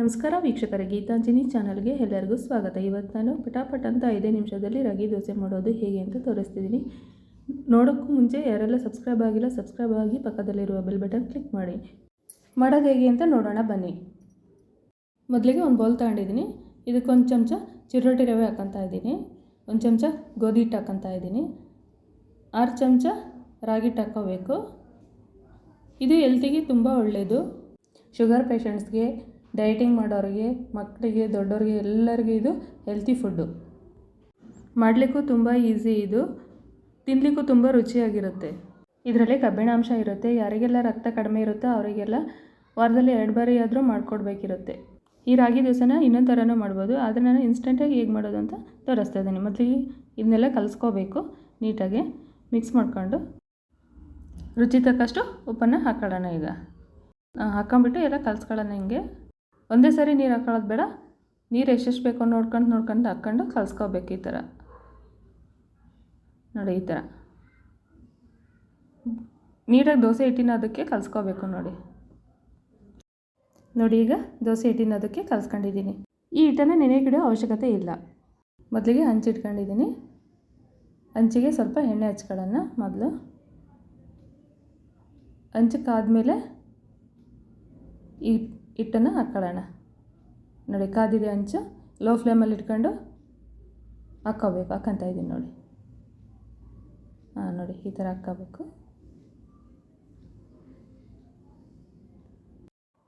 ನಮಸ್ಕಾರ ವೀಕ್ಷಕರ ಗೀತಾಂಜಲಿ ಚಾನಲ್ಗೆ ಎಲ್ಲರಿಗೂ ಸ್ವಾಗತ. ಇವತ್ತು ನಾನು ಪಟಾಪಟ್ ಅಂತ ಐದೇ ನಿಮಿಷದಲ್ಲಿ ರಾಗಿ ದೋಸೆ ಮಾಡೋದು ಹೇಗೆ ಅಂತ ತೋರಿಸ್ತಿದ್ದೀನಿ. ನೋಡೋಕ್ಕೂ ಮುಂಚೆ ಯಾರೆಲ್ಲ ಸಬ್ಸ್ಕ್ರೈಬ್ ಆಗಿಲ್ಲ, ಸಬ್ಸ್ಕ್ರೈಬ್ ಆಗಿ ಪಕ್ಕದಲ್ಲಿರುವ ಬೆಲ್ ಬಟನ್ ಕ್ಲಿಕ್ ಮಾಡಿ. ಮಾಡೋದು ಹೇಗೆ ಅಂತ ನೋಡೋಣ, ಬನ್ನಿ. ಮೊದಲಿಗೆ ಒಂದು ಬೌಲ್ ತಗೊಂಡಿದ್ದೀನಿ. ಇದಕ್ಕೆ ಒಂದು ಚಮಚ ಚಿರೋಟಿ ರವೆ ಹಾಕೊತಾ ಇದ್ದೀನಿ. ಒಂದು ಚಮಚ ಗೋಧಿ ಹಿಟ್ಟು ಹಾಕೊತಾ ಇದ್ದೀನಿ. ಆರು ಚಮಚ ರಾಗಿ ಹಿಟ್ಟು ಹಾಕೋಬೇಕು ಇದು ಹೆಲ್ತಿಗೆ ತುಂಬ ಒಳ್ಳೆಯದು ಶುಗರ್ ಪೇಷಂಟ್ಸ್ಗೆ ಡಯಟಿಂಗ್ ಮಾಡೋರಿಗೆ, ಮಕ್ಕಳಿಗೆ ದೊಡ್ಡವ್ರಿಗೆ ಎಲ್ಲರಿಗೂ ಇದು ಹೆಲ್ತಿ ಫುಡ್ಡು ಮಾಡಲಿಕ್ಕೂ ತುಂಬ ಈಸಿ ಇದು. ತಿನ್ನಲಿಕ್ಕೂ ತುಂಬ ರುಚಿಯಾಗಿರುತ್ತೆ. ಇದರಲ್ಲಿ ಕಬ್ಬಿಣಾಂಶ ಇರುತ್ತೆ. ಯಾರಿಗೆಲ್ಲ ರಕ್ತ ಕಡಿಮೆ ಇರುತ್ತೋ ಅವರಿಗೆಲ್ಲ ವಾರದಲ್ಲಿ ಎರಡು ಬಾರಿ ಆದರೂ ಮಾಡಿಕೊಡ್ಬೇಕಿರುತ್ತೆ. ಈ ರಾಗಿ ದಿವಸನ ಇನ್ನೊಂದು ಥರನೂ ಮಾಡ್ಬೋದು. ಆದರೆ ನಾನು ಇನ್ಸ್ಟೆಂಟಾಗಿ ಹೇಗೆ ಮಾಡೋದು ಅಂತ ತೋರಿಸ್ತಾ ಇದ್ದೀನಿ. ಮೊದಲಿಗೆ ಇದನ್ನೆಲ್ಲ ಕಲಿಸ್ಕೋಬೇಕು ನೀಟಾಗಿ. ಮಿಕ್ಸ್ ಮಾಡ್ಕೊಂಡು. ರುಚಿ ತಕ್ಕಷ್ಟು ಉಪ್ಪನ್ನು ಹಾಕೊಳ್ಳೋಣ ಈಗ. ಹಾಕೊಂಬಿಟ್ಟು ಎಲ್ಲ ಕಲಿಸ್ಕೊಳ್ಳೋಣ ಹಿಂಗೆ. ಒಂದೇ ಸರಿ ನೀರು ಹಾಕೊಳ್ಳೋದು ಬೇಡ. ನೀರು ಎಷ್ಟೆಷ್ಟು ಬೇಕೋ ನೋಡ್ಕೊಂಡು ನೋಡ್ಕೊಂಡು ಹಾಕ್ಕೊಂಡು ಕಲಿಸ್ಕೋಬೇಕು ಈ ಥರ. ನೋಡಿ ಈ ಥರ. ನೀಟಾಗಿ ದೋಸೆ ಹಿಟ್ಟಿನ ಅದಕ್ಕೆ ಕಲಿಸ್ಕೋಬೇಕು ನೋಡಿ. ನೋಡಿ ಈಗ ದೋಸೆ ಹಿಟ್ಟಿನ ಅದಕ್ಕೆ ಕಲಿಸ್ಕೊಂಡಿದ್ದೀನಿ. ಈ ಹಿಟ್ಟನ್ನು ನೆನೆಗಿಡೋ ಅವಶ್ಯಕತೆ ಇಲ್ಲ. ಮೊದಲಿಗೆ ಹಂಚಿಟ್ಕೊಂಡಿದ್ದೀನಿ ಹಂಚಿಗೆ ಸ್ವಲ್ಪ ಎಣ್ಣೆ ಹಚ್ಕೊಳ್ಳೋಣ ಮೊದಲು. ಹಂಚಕ್ಕಾದಮೇಲೆ ಈ ಹಿಟ್ಟನ್ನು ಹಾಕ್ಕೊಳ್ಳೋಣ ನೋಡಿ, ಕಾದಿದೆ ಅಂಚು ಲೋ ಫ್ಲೇಮಲ್ಲಿ ಇಟ್ಕೊಂಡು ಹಾಕ್ಕೋಬೇಕು. ಹಾಕ್ಕೊಂತ ಇದ್ದೀನಿ ನೋಡಿ. ಹಾಂ, ನೋಡಿ, ಈ ಥರ ಹಾಕ್ಕೋಬೇಕು.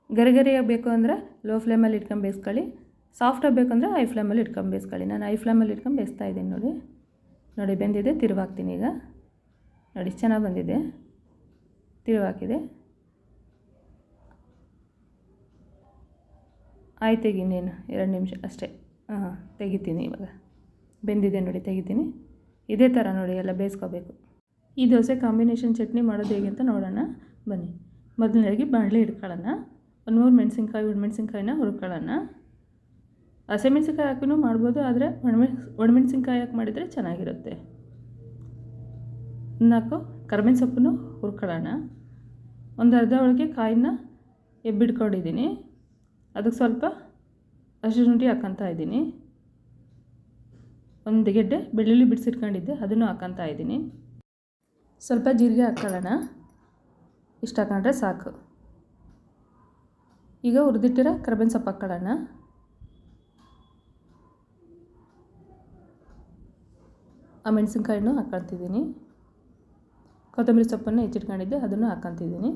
ಗರಿಗರಿಯಾಗಿ ಬೇಕು ಅಂದರೆ ಲೋ ಫ್ಲೇಮಲ್ಲಿ ಇಟ್ಕೊಂಡು ಬೇಯಿಸ್ಕೊಳ್ಳಿ. ಸಾಫ್ಟಾಗಿ ಅಂದರೆ ಹೈ ಫ್ಲೇಮಲ್ಲಿ ಇಟ್ಕೊಂಡು ಬೇಯಿಸ್ಕೊಳ್ಳಿ. ನಾನು ಹೈ ಫ್ಲೇಮಲ್ಲಿ ಇಟ್ಕೊಂಡು ಬೇಯಿಸ್ತಾ ಇದ್ದೀನಿ ನೋಡಿ. ನೋಡಿ, ಬೆಂದಿದೆ ತಿರುವಾಕ್ತೀನಿ ಈಗ. ನೋಡಿ, ಚೆನ್ನಾಗಿ ಬಂದಿದೆ. ತಿರುವಾಕಿದೆ ಆಯ್ತು ಇನ್ನೇನು, ಎರಡು ನಿಮಿಷ ಅಷ್ಟೇ. ಹಾಂ ತೆಗಿತೀನಿ ಇವಾಗ. ಬೆಂದಿದೆ ನೋಡಿ, ತೆಗಿತೀನಿ. ಇದೇ ಥರ ನೋಡಿ, ಎಲ್ಲ ಬೇಯಿಸ್ಕೋಬೇಕು. ಈ ದೋಸೆ ಕಾಂಬಿನೇಷನ್ ಚಟ್ನಿ ಮಾಡೋದು ಹೇಗೆ ಅಂತ ನೋಡೋಣ. ಬನ್ನಿ. ಮೊದಲನೇದಾಗಿ ಬಾಣಲೆ ಹಿಡ್ಕೊಳ್ಳೋಣ. ಒಂದು ಮೂರು ಮೆಣಸಿನ್ಕಾಯಿ ಒಣಮೆಣ್ಸಿನ್ಕಾಯಿನ ಹುರ್ಕೊಳ್ಳೋಣ. ಹಸಿಮೆಣ್ಸಿನ್ಕಾಯಿ ಹಾಕಿನೂ ಮಾಡ್ಬೋದು, ಆದರೆ ಒಣಮೆಣ್ ಒಣಮೆಣ್ಸಿನ್ಕಾಯಿ ಹಾಕಿ ಮಾಡಿದರೆ ಚೆನ್ನಾಗಿರುತ್ತೆ. ನಾಲ್ಕು ಕರ್ಬೇವಿನ ಸೊಪ್ಪನ್ನು ಹುರ್ಕೊಳ್ಳೋಣ. ಒಂದು ಅರ್ಧ ಒಳಗೆ ಕಾಯಿನ ಎಬ್ಬಿಡ್ಕೊಂಡಿದ್ದೀನಿ ಅದಕ್ಕೆ ಸ್ವಲ್ಪ ಹಸಿರು ಶುಂಠಿ ಹಾಕ್ಕೊತಾ ಇದ್ದೀನಿ. ಒಂದು ಗೆಡ್ಡೆ ಬೆಳ್ಳುಳ್ಳಿ ಬಿಡಿಸಿಟ್ಕೊಂಡಿದ್ದೆ ಅದನ್ನು ಹಾಕ್ಕೊತಾ ಇದ್ದೀನಿ. ಸ್ವಲ್ಪ ಜೀರಿಗೆ ಹಾಕ್ಕೊಳ್ಳೋಣ ಇಷ್ಟು ಹಾಕೊಂಡ್ರೆ ಸಾಕು. ಈಗ ಹುರಿದಿಟ್ಟಿರೋ ಕರ್ಬೇವಿನ ಸೊಪ್ಪು ಹಾಕ್ಕೊಳ್ಳೋಣ ಆ ಮೆಣಸಿನ್ಕಾಯಿನೂ ಹಾಕ್ಕೊಳ್ತಿದ್ದೀನಿ ಕೊತ್ತಂಬರಿ ಸೊಪ್ಪನ್ನು ಹೆಚ್ಚಿಟ್ಕೊಂಡಿದ್ದೆ, ಅದನ್ನು ಹಾಕ್ಕೊತಿದ್ದೀನಿ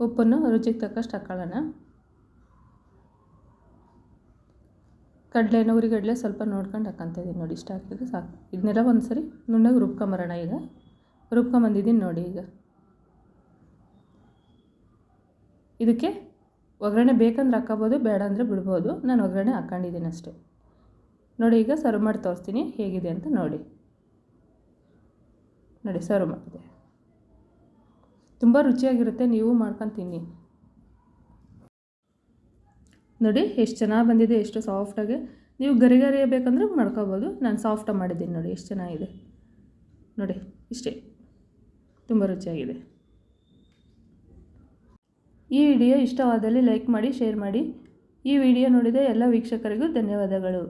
ಉಪ್ಪನ್ನು ರುಚಿಗೆ ತಕ್ಕಷ್ಟು ಹಾಕೊಳ್ಳೋಣ. ಕಡಲೆ ಉರಿಗಡಲೆ ಸ್ವಲ್ಪ ನೋಡ್ಕೊಂಡು ಹಾಕ್ಕೊತ ನೋಡಿ, ಇಷ್ಟ ಹಾಕಿದ್ರೆ ಸಾಕು. ಇದನ್ನೆಲ್ಲ ಒಂದು ಸರಿ ನುಣ್ಣಗೆ ರುಬ್ಕೊಂಬರೋಣ ಈಗ. ರುಬ್ಕೊಂಬಂದಿದ್ದೀನಿ ನೋಡಿ ಈಗ. ಇದಕ್ಕೆ ಒಗ್ಗರಣೆ ಬೇಕಂದ್ರೆ ಹಾಕೋಬೋದು ಬೇಡ ಅಂದರೆ ಬಿಡ್ಬೋದು. ನಾನು ಒಗ್ಗರಣೆ ಹಾಕ್ಕೊಂಡಿದ್ದೀನಿ ಅಷ್ಟೇ. ನೋಡಿ, ಈಗ ಸರ್ವ್ ಮಾಡಿ ತೋರಿಸ್ತೀನಿ ಹೇಗಿದೆ ಅಂತ ನೋಡಿ. ನೋಡಿ, ಸರ್ವ್ ಮಾಡಿದೆ ತುಂಬ ರುಚಿಯಾಗಿರುತ್ತೆ, ನೀವು ಮಾಡ್ಕೊಂಡು ತಿನ್ನಿ ನೋಡಿ, ಎಷ್ಟು ಚೆನ್ನಾಗಿ ಬಂದಿದೆ, ಎಷ್ಟು ಸಾಫ್ಟಾಗಿ. ನೀವು ಗರಿ ಗರಿ ಬೇಕಂದ್ರೆ ಮಾಡ್ಕೋಬೋದು. ನಾನು ಸಾಫ್ಟಾಗಿ ಮಾಡಿದ್ದೀನಿ ನೋಡಿ, ಎಷ್ಟು ಚೆನ್ನಾಗಿದೆ. ನೋಡಿ, ಇಷ್ಟೇ. ತುಂಬ ರುಚಿಯಾಗಿದೆ. ಈ ವಿಡಿಯೋ ಇಷ್ಟವಾದಲ್ಲಿ ಲೈಕ್ ಮಾಡಿ, ಶೇರ್ ಮಾಡಿ. ಈ ವಿಡಿಯೋ ನೋಡಿದ ಎಲ್ಲ ವೀಕ್ಷಕರಿಗೂ ಧನ್ಯವಾದಗಳು.